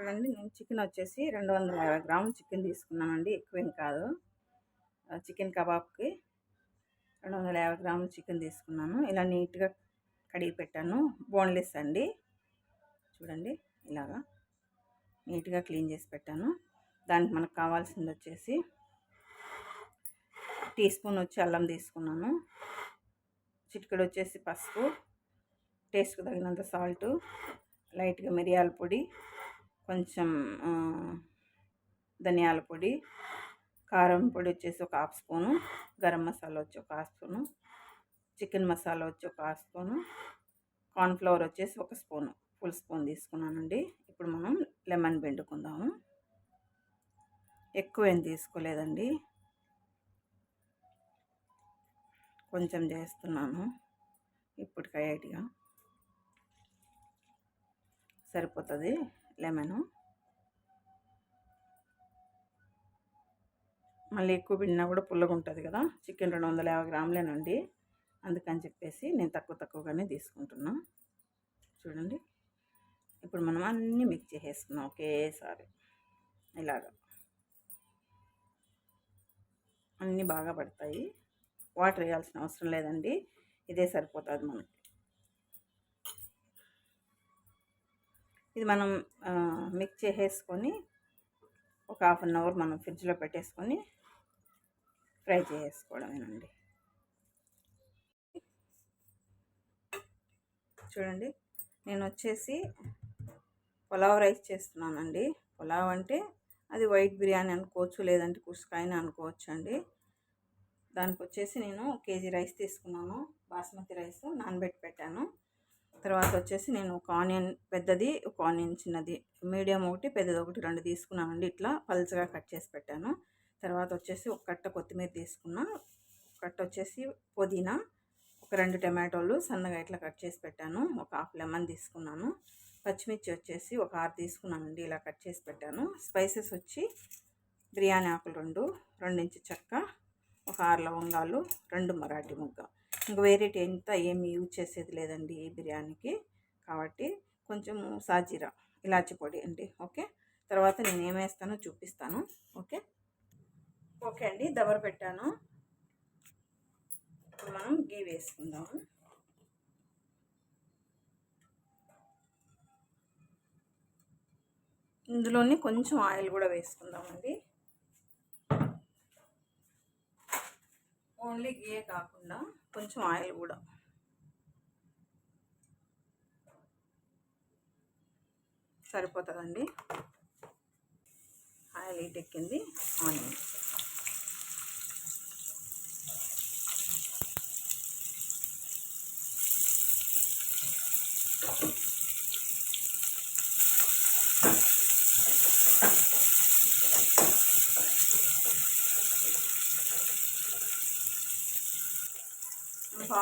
చూడండి నేను చికెన్ వచ్చేసి రెండు వందల యాభై గ్రాములు చికెన్ తీసుకున్నానండి. ఎక్కువేం కాదు. చికెన్ కబాబ్కి రెండు వందల యాభై గ్రాములు చికెన్ తీసుకున్నాను. ఇలా నీట్గా కడిగి పెట్టాను. బోన్లెస్ అండి. చూడండి. ఇలాగా నీట్గా క్లీన్ చేసి పెట్టాను. దానికి మనకు కావాల్సింది వచ్చేసి టీ స్పూన్ వచ్చి అల్లం తీసుకున్నాను. చిటికెడు వచ్చేసి పసుపు టేస్ట్కి తగినంత సాల్టు లైట్గా మిరియాల పొడి కొంచెం ధనియాల పొడి కారం పొడి వచ్చేసి ఒక హాఫ్ స్పూను గరం మసాలా వచ్చి ఒక హాఫ్ స్పూను చికెన్ మసాలా వచ్చి ఒక హాఫ్ స్పూను కార్న్ఫ్లవర్ వచ్చేసి ఒక స్పూను ఫుల్ స్పూన్ తీసుకున్నానండి. ఇప్పుడు మనం లెమన్ పిండుకుందాము. ఎక్కువ ఏం తీసుకోలేదండి. కొంచెం చేస్తున్నాను. ఇప్పటికయ్యేటిగా. సరిపోతుంది. లెమను. మళ్ళీ ఎక్కువ పిండినా కూడా పుల్లగా ఉంటుంది కదా. చికెన్ రెండు వందల యాభై గ్రాములేనండి. అందుకని చెప్పేసి నేను తక్కువ తక్కువగానే తీసుకుంటున్నా. చూడండి. ఇప్పుడు మనం అన్నీ మిక్స్ చేసేసుకున్నాం ఒకేసారి. ఇలాగా. అన్నీ బాగా పడతాయి. వాటర్ వేయాల్సిన అవసరం లేదండి. ఇదే సరిపోతుంది మనకి. ఇది మనం మిక్స్ చేసేసుకొని ఒక హాఫ్ అన్ అవర్ మనం ఫ్రిడ్జ్లో పెట్టేసుకొని ఫ్రై చేసుకోవడమేనండి చూడండి నేను వచ్చేసి పులావ్ రైస్ చేస్తున్నానండి. పులావ్ అంటే అది వైట్ బిర్యానీ అనుకోవచ్చు లేదంటే కుష్కాయని అనుకోవచ్చు అండి దానికి వచ్చేసి నేను కేజీ రైస్ తీసుకున్నాను. బాస్మతి రైస్ నానబెట్టి పెట్టాను. తర్వాత వచ్చేసి నేను ఒక ఆనియన్ పెద్దది ఒక ఆనియన్ చిన్నది. మీడియం ఒకటి పెద్దది ఒకటి రెండు తీసుకున్నానండి. ఇట్లా పల్చగా కట్ చేసి పెట్టాను. తర్వాత వచ్చేసి ఒక కట్ట కొత్తిమీర తీసుకున్నా. కట్ట వచ్చేసి పుదీనా ఒక రెండు టమాటోలు సన్నగా ఇట్లా కట్ చేసి పెట్టాను. ఒక హాఫ్ లెమన్ తీసుకున్నాను. పచ్చిమిర్చి వచ్చేసి ఒక ఆరు తీసుకున్నానండి. ఇలా కట్ చేసి పెట్టాను. స్పైసెస్ వచ్చి బిర్యానీ ఆకులు రెండు రెండించి చెక్క ఒక ఆరు లవంగాలు రెండు మరాఠీ ముగ్గ. ఇంకా వేరే ఎంత ఏమి యూజ్ చేసేది లేదండి ఈ బిర్యానీకి. కాబట్టి కొంచెం సాజీరా ఇలాచి పొడి అండి. ఓకే? తర్వాత నేను ఏమేస్తానో చూపిస్తాను. ఓకే? ఓకే అండి. దవర పెట్టాను. ఇప్పుడు మనం గీ వేసుకుందాము ఇందులోనే కొంచెం ఆయిల్ కూడా వేసుకుందామండి. ఓన్లీ గీయే కాకుండా కొంచెం ఆయిల్ కూడా. సరిపోతుందండి. ఆయిల్ హీట్ ఎక్కింది. ఆనియన్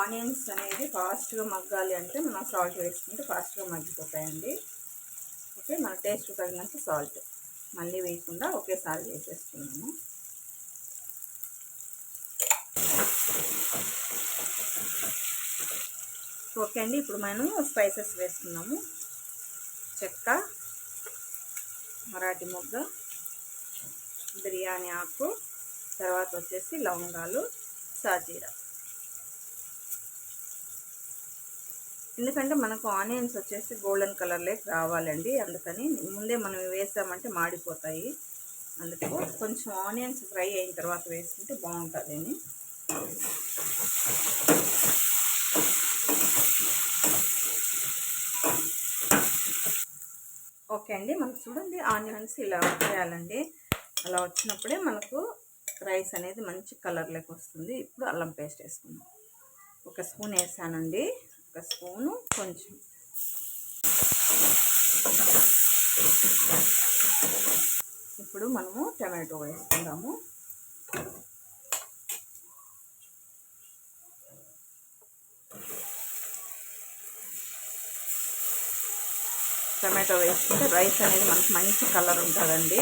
ఆనియన్స్ అనేది ఫాస్ట్గా మగ్గాలి అంటే మనం సాల్ట్ వేసుకుంటే ఫాస్ట్గా మగ్గిపోతాయండి. ఓకే మన టేస్ట్ తగినంత సాల్ట్. మళ్ళీ వేయకుండా ఒకేసారి వేసేస్తున్నాము ఓకే అండి ఇప్పుడు మనం స్పైసెస్ వేస్తున్నాము చెక్క మరాఠీ మొగ్గ బిర్యానీ ఆకు తర్వాత వచ్చేసి లవంగాలు సాజీరా. ఎందుకంటే మనకు ఆనియన్స్ వచ్చేసి గోల్డెన్ కలర్లోకి రావాలండి. అందుకని ముందే మనం వేసామంటే మాడిపోతాయి. అందుకు కొంచెం ఆనియన్స్ ఫ్రై అయిన తర్వాత వేసుకుంటే బాగుంటుంది ఓకే అండి. మనకు చూడండి ఆనియన్స్ ఇలా చేయాలండి అలా వచ్చినప్పుడే మనకు రైస్ అనేది మంచి కలర్లోకి వస్తుంది. ఇప్పుడు అల్లం పేస్ట్ వేసుకుందాం. ఒక స్పూన్ వేసానండి. ఒక స్పూను కొంచెం. ఇప్పుడు మనము టమాటో వేసుకుందాము. టమాటో వేసుకుంటే రైస్ అనేది మనకు మంచి కలర్ ఉంటుందండి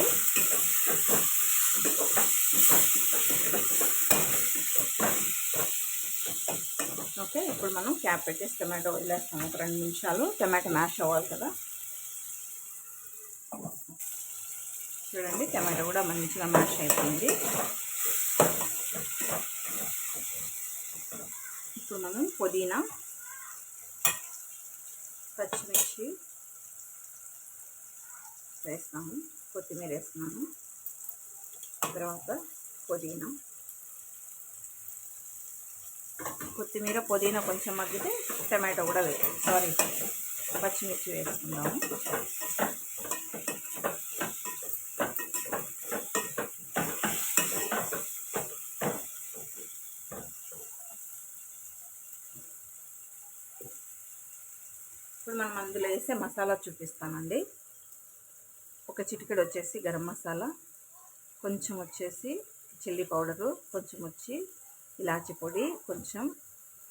ఓకే ఇప్పుడు మనం క్యాప్ పెట్టేసి టమాటో వదిలేస్తాం ఒక రెండు నిమిషాలు టమాటో మ్యాష్ అవ్వాలి కదా. చూడండి టమాటో కూడా మంచిగా మ్యాష్ అయిపోయింది. ఇప్పుడు మనం పుదీనా పచ్చిమిర్చి వేస్తాము. కొత్తిమీర వేస్తున్నాము. తర్వాత పుదీనా. కొత్తిమీర పుదీనా కొంచెం మగ్గితే టమాటో కూడా వేసి సారీ పచ్చిమిర్చి వేసుకుందాము. ఇప్పుడు మనం అందులో వేసే మసాలా చూపిస్తానండి. ఒక చిటికెడు వచ్చేసి గరం మసాలా కొంచెం వచ్చేసి చిల్లీ పౌడరు కొంచెం వచ్చి ఇలాచి పొడి కొంచెం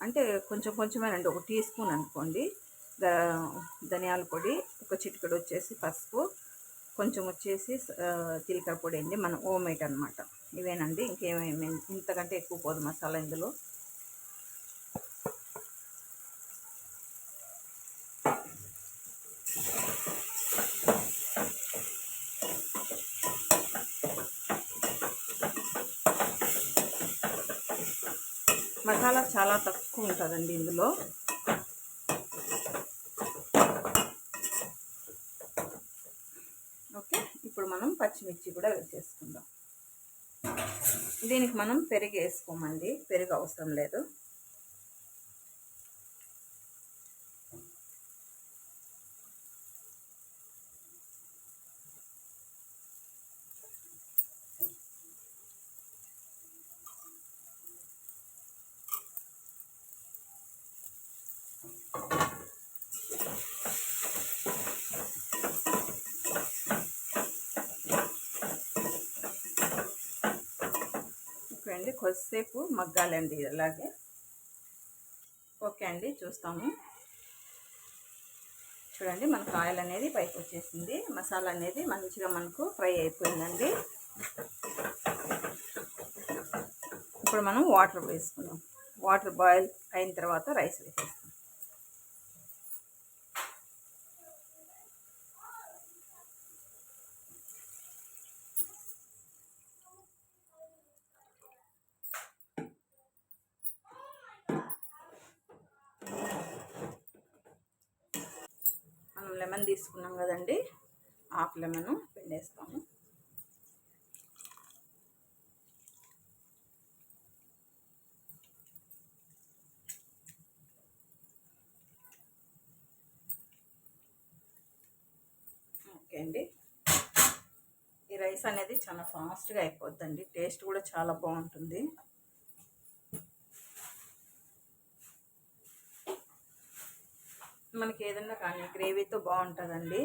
అంటే కొంచెం కొంచెమేనండి. ఒక టీ స్పూన్ అనుకోండి. ధనియాల పొడి ఒక చిటికడు వచ్చేసి పసుపు కొంచెం వచ్చేసి జీలకర్ర పొడి అండి. మన ఓమేట్ అనమాట ఇవేనండి. ఇంకేమేమి ఇంతకంటే ఎక్కువ పోదు మసాలా ఇందులో. మసాలా చాలా తక్కువ ఉంటుందండి ఇందులో. ఓకే ఇప్పుడు మనం పచ్చిమిర్చి కూడా వేసేసుకుందాం దీనికి మనం పెరుగు వేసుకోమండి పెరుగు అవసరం లేదు. అండి కొద్దిసేపు మగ్గాలండి అలాగే. ఓకే అండి చూస్తాము. చూడండి మనకు ఆయిల్ అనేది పైకి వచ్చేసింది. మసాలా అనేది మంచిగా మనకు ఫ్రై అయిపోయిందండి. ఇప్పుడు మనం వాటర్ వేసుకుందాం. వాటర్ బాయిల్ అయిన తర్వాత రైస్ వేసేస్తాం మనం లెమన్ తీసుకున్నాం కదండి. Half lemon పిండేస్తాము. ఓకే అండి. ఈ రైస్ అనేది చాలా ఫాస్ట్గా అయిపోద్దండి. టేస్ట్ కూడా చాలా బాగుంటుంది. మనకి ఏదన్నా కానీ గ్రేవీతో బాగుంటుందండి.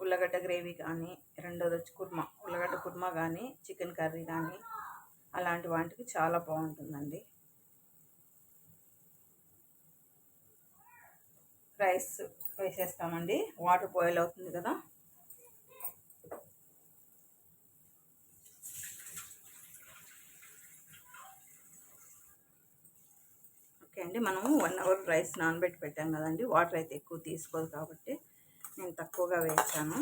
ఉల్లగడ్డ గ్రేవీ కానీ రెండోది వచ్చి కుర్మా. ఉల్లగడ్డ కుర్మా కానీ చికెన్ కర్రీ కానీ అలాంటి వాటికి చాలా బాగుంటుందండి. రైస్ వేసేస్తామండి. వాటర్ బాయిల్ అవుతుంది కదా. అండి మనము వన్ అవర్ రైస్ నానబెట్టి పెట్టాం కదండి. వాటర్ అయితే ఎక్కువ తీసుకోదు కాబట్టి నేను తక్కువగా వేసాను.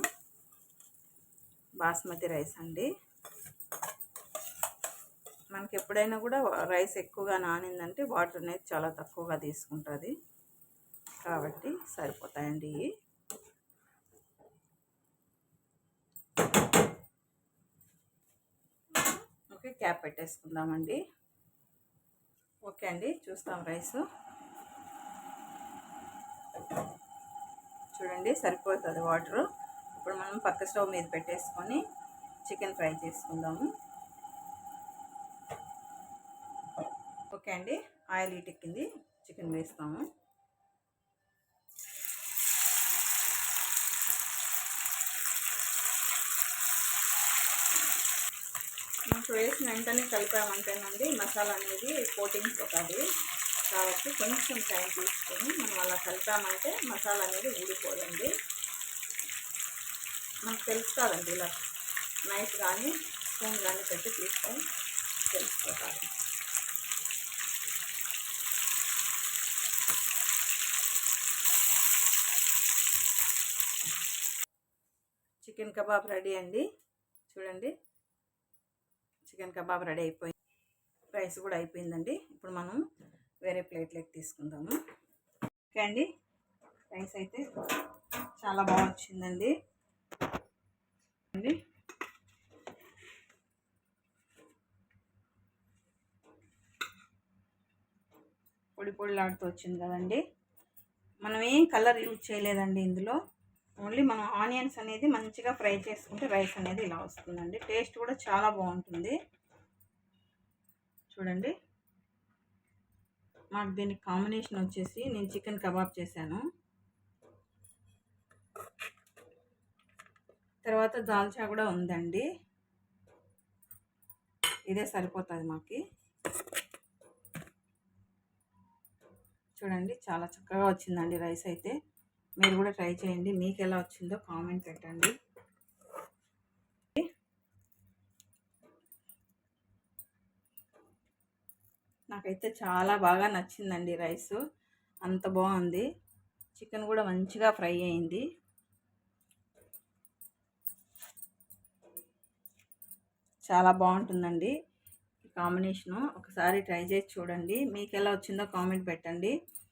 బాస్మతి రైస్ అండి. మనకి ఎప్పుడైనా కూడా రైస్ ఎక్కువగా నానిందంటే వాటర్ అనేది చాలా తక్కువగా తీసుకుంటుంది. కాబట్టి సరిపోతాయండి ఓకే క్యాప్ పెట్టేసుకుందామండి. ఓకే అండి చూస్తాం రైస్. చూడండి సరిపోతుంది వాటర్. ఇప్పుడు మనం పక్క స్టవ్ మీద పెట్టేసుకొని చికెన్ ఫ్రై చేసుకుందాము. ఓకే అండి ఆయిల్ ఎక్కింది చికెన్ వేస్తాము. మనకు వేసిన వెంటనే కలిపామంటేనండి మసాలా అనేది కోటింగ్స్ ఒకటి. కాబట్టి కొంచెం టైం తీసుకొని మనం అలా కలిపామంటే మసాలా అనేది ఊడిపోదండి. మనకు తెలుస్తుందండి ఇలా నైఫ్ కానీ స్పూన్ కానీ పెట్టి తీసుకొని తెలుసుకోవాలి. చికెన్ కబాబ్ రెడీ అండి. చూడండి. చికెన్ కబాబ్ రెడీ అయిపోయింది రైస్ కూడా అయిపోయిందండి. ఇప్పుడు మనం వేరే ప్లేట్లోకి తీసుకుందాము. ఓకే అండి. రైస్ అయితే చాలా బాగా వచ్చిందండి. అండి. పొడి పొడిలాడుతూ వచ్చింది కదండి. మనం ఏం కలర్ యూజ్ చేయలేదండి ఇందులో. ఓన్లీ మనం ఆనియన్స్ అనేది మంచిగా ఫ్రై చేసుకుంటే రైస్ అనేది ఇలా వస్తుందండి. టేస్ట్ కూడా చాలా బాగుంటుంది. చూడండి. మాకు దీనికి కాంబినేషన్ వచ్చేసి నేను చికెన్ కబాబ్ చేశాను. తర్వాత దాల్చా కూడా ఉందండి. ఇదే సరిపోతుంది మాకి. చూడండి చాలా చక్కగా వచ్చిందండి రైస్ అయితే. మీరు కూడా ట్రై చేయండి. మీకు ఎలా వచ్చిందో కామెంట్ పెట్టండి. నాకైతే చాలా బాగా నచ్చిందండి రైస్. అంత బాగుంది. చికెన్ కూడా మంచిగా ఫ్రై అయింది. చాలా బాగుంటుందండి కాంబినేషను. ఒకసారి ట్రై చేసి చూడండి. మీకు ఎలా వచ్చిందో కామెంట్ పెట్టండి.